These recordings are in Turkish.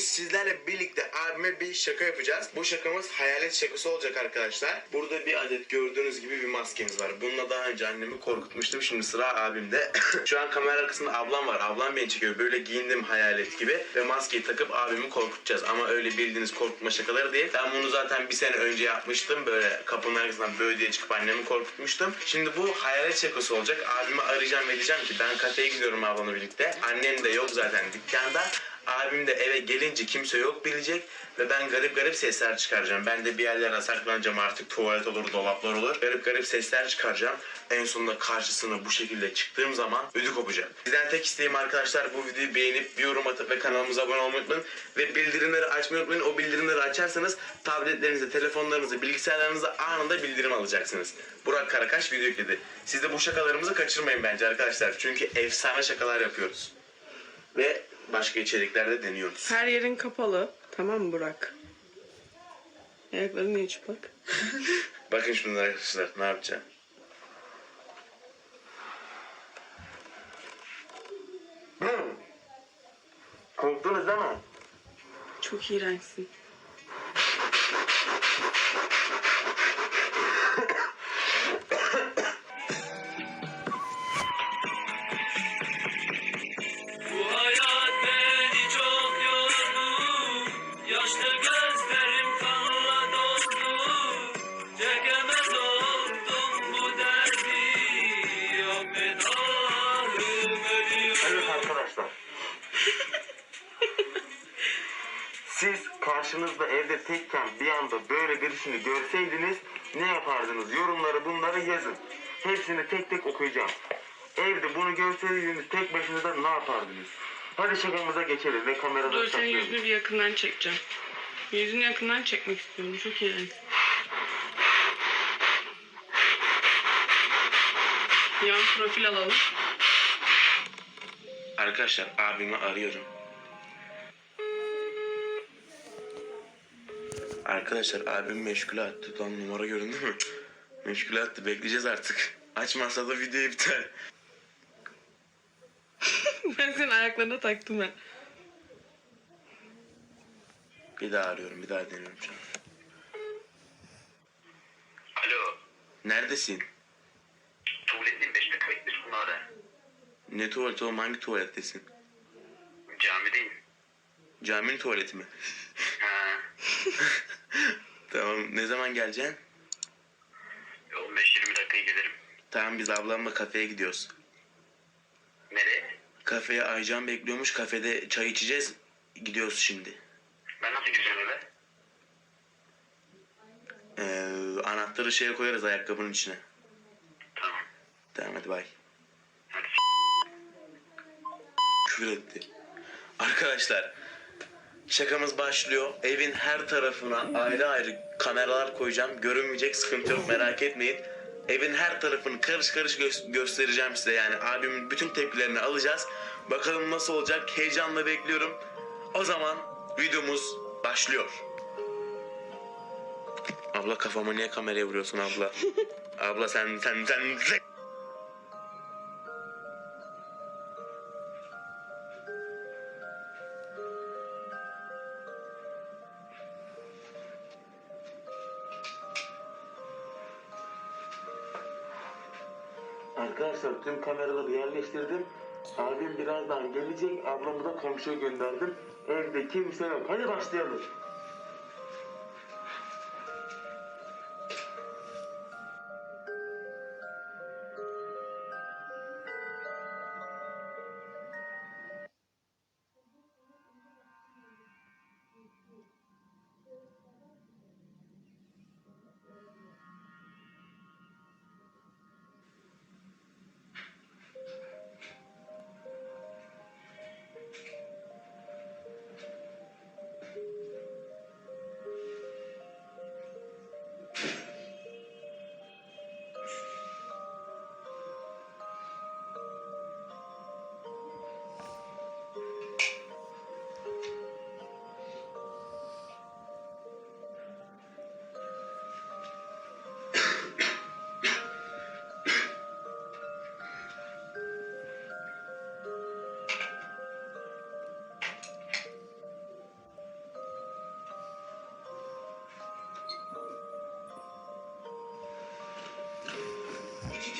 sizlerle birlikte abime bir şaka yapacağız. Bu şakamız hayalet şakası olacak arkadaşlar. Burada bir adet gördüğünüz gibi bir maskemiz var. Bununla daha önce annemi korkutmuştum. Şimdi sıra abimde. Şu an kamera arkasında ablam var. Ablam beni çekiyor. Böyle giyindim hayalet gibi. Ve maskeyi takıp abimi korkutacağız. Ama öyle bildiğiniz korkutma şakaları değil. Ben bunu zaten bir sene önce yapmıştım. Böyle kapının arkasından böyle diye çıkıp annemi korkutmuştum. Şimdi bu hayalet şakası olacak. Abimi arayacağım ve diyeceğim ki ben kafeye gidiyorum ablamla birlikte. Annem de yok zaten dükkanda. Abim de eve gelince kimse yok bilecek ve ben garip garip sesler çıkaracağım. Ben de bir yerlere saklanacağım artık tuvalet olur, dolaplar olur. Garip garip sesler çıkaracağım. En sonunda karşısına bu şekilde çıktığım zaman ödü kopacak. Sizden tek isteğim arkadaşlar bu videoyu beğenip bir yorum atıp ve kanalımıza abone olmayı unutmayın. Ve bildirimleri açmayı unutmayın. O bildirimleri açarsanız tabletlerinize, telefonlarınıza, bilgisayarlarınıza anında bildirim alacaksınız. Burak Karakaş video yükledi. Siz de bu şakalarımızı kaçırmayın bence arkadaşlar. Çünkü efsane şakalar yapıyoruz. Ve başka içeriklerde deniyoruz. Her yerin kapalı. Tamam mı Burak? Ayakların niye çıplak? Bakın şimdi arkadaşlar ne yapacağım. Hmm. Korktunuz değil mi? Çok iğrençsin. Karşınızda evde tekken bir anda böyle birisini görseydiniz ne yapardınız? Yorumları bunları yazın. Hepsini tek tek okuyacağım. Evde bunu görseydiniz tek başınıza ne yapardınız? Hadi şakamıza geçelim ve kamerada Dur senin saklayalım. yüzünü bir yakından çekeceğim. Yüzünü yakından çekmek istiyorum. Çok iğrenç. Yan profil alalım. Arkadaşlar abimi arıyorum. Arkadaşlar abim meşgule attı. Lan numara göründü mü? meşgule attı. Bekleyeceğiz artık. Açmazsa da video biter. ben senin ayaklarına taktım ben. Bir daha arıyorum. Bir daha deniyorum şu an. Alo, Neredesin? tuvaletteyim 5 dakika bekle şunu ara. Ne tuvaleti oğlum? Hangi tuvalettesin? Camideyim. Caminin tuvaleti mi? Ha, tamam. Ne zaman geleceksin? 15-20 dakikaya gelirim. Tamam biz ablamla kafeye gidiyoruz. Nereye? Kafeye Aycan bekliyormuş. Kafede çay içeceğiz. Gidiyoruz şimdi. Ben nasıl gireceğim eve? Ee, anahtarı şeye koyarız ayakkabının içine. Tamam. Tamam hadi bay. Hadi küfür etti. Arkadaşlar şakamız başlıyor. Evin her tarafına ayrı ayrı kameralar koyacağım. Görünmeyecek sıkıntı yok merak etmeyin. Evin her tarafını karış karış gö- göstereceğim size yani abimin bütün tepkilerini alacağız. Bakalım nasıl olacak heyecanla bekliyorum. O zaman videomuz başlıyor. Abla kafama niye kameraya vuruyorsun abla? abla sen sen sen... Arkadaşlar tüm kameraları yerleştirdim. Abim birazdan gelecek. Ablamı da komşuya gönderdim. Evde kimse yok. Hadi başlayalım.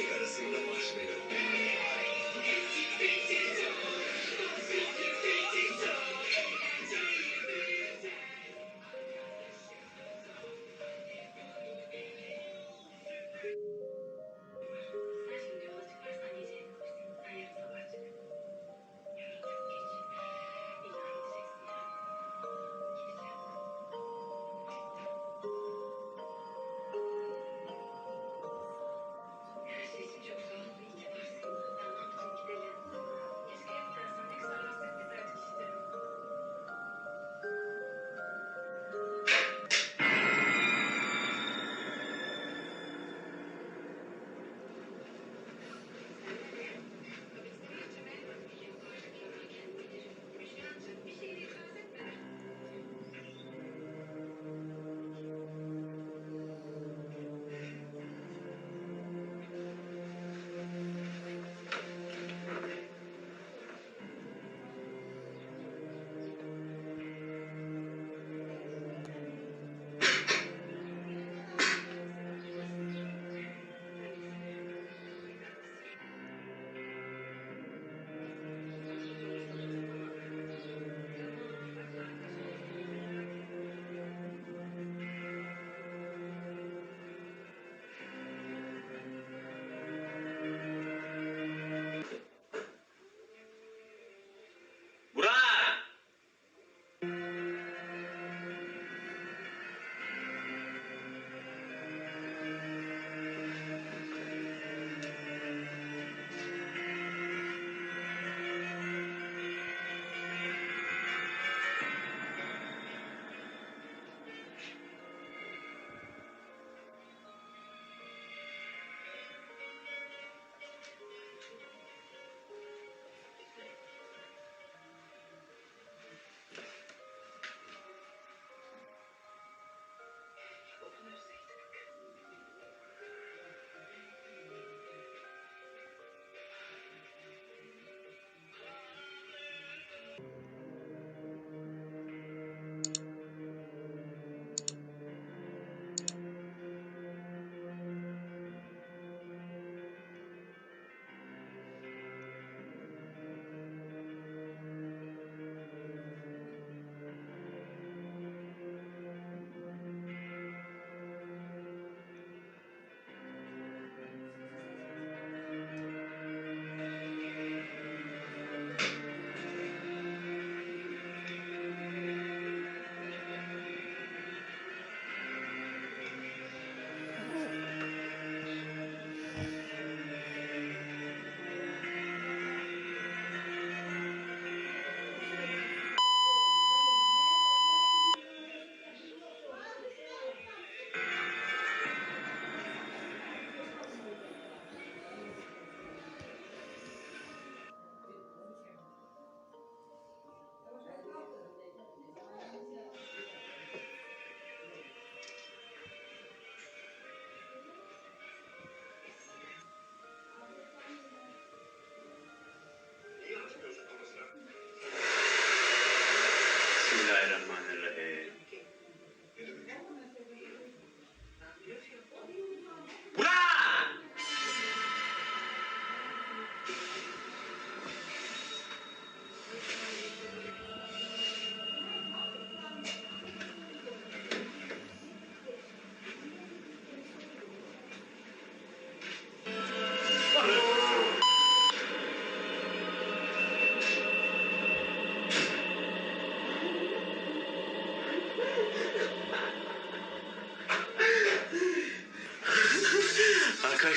Keep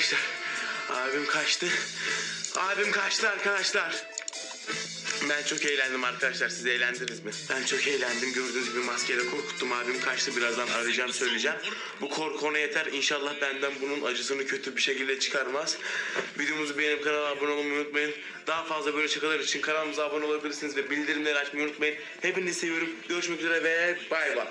Arkadaşlar abim kaçtı. Abim kaçtı arkadaşlar. Ben çok eğlendim arkadaşlar. Siz eğlendiniz mi? Ben çok eğlendim. Gördüğünüz gibi maskeyle korkuttum. Abim kaçtı. Birazdan arayacağım söyleyeceğim. Bu korku ona yeter. İnşallah benden bunun acısını kötü bir şekilde çıkarmaz. Videomuzu beğenip kanala abone olmayı unutmayın. Daha fazla böyle şakalar için kanalımıza abone olabilirsiniz ve bildirimleri açmayı unutmayın. Hepinizi seviyorum. Görüşmek üzere ve bay bay.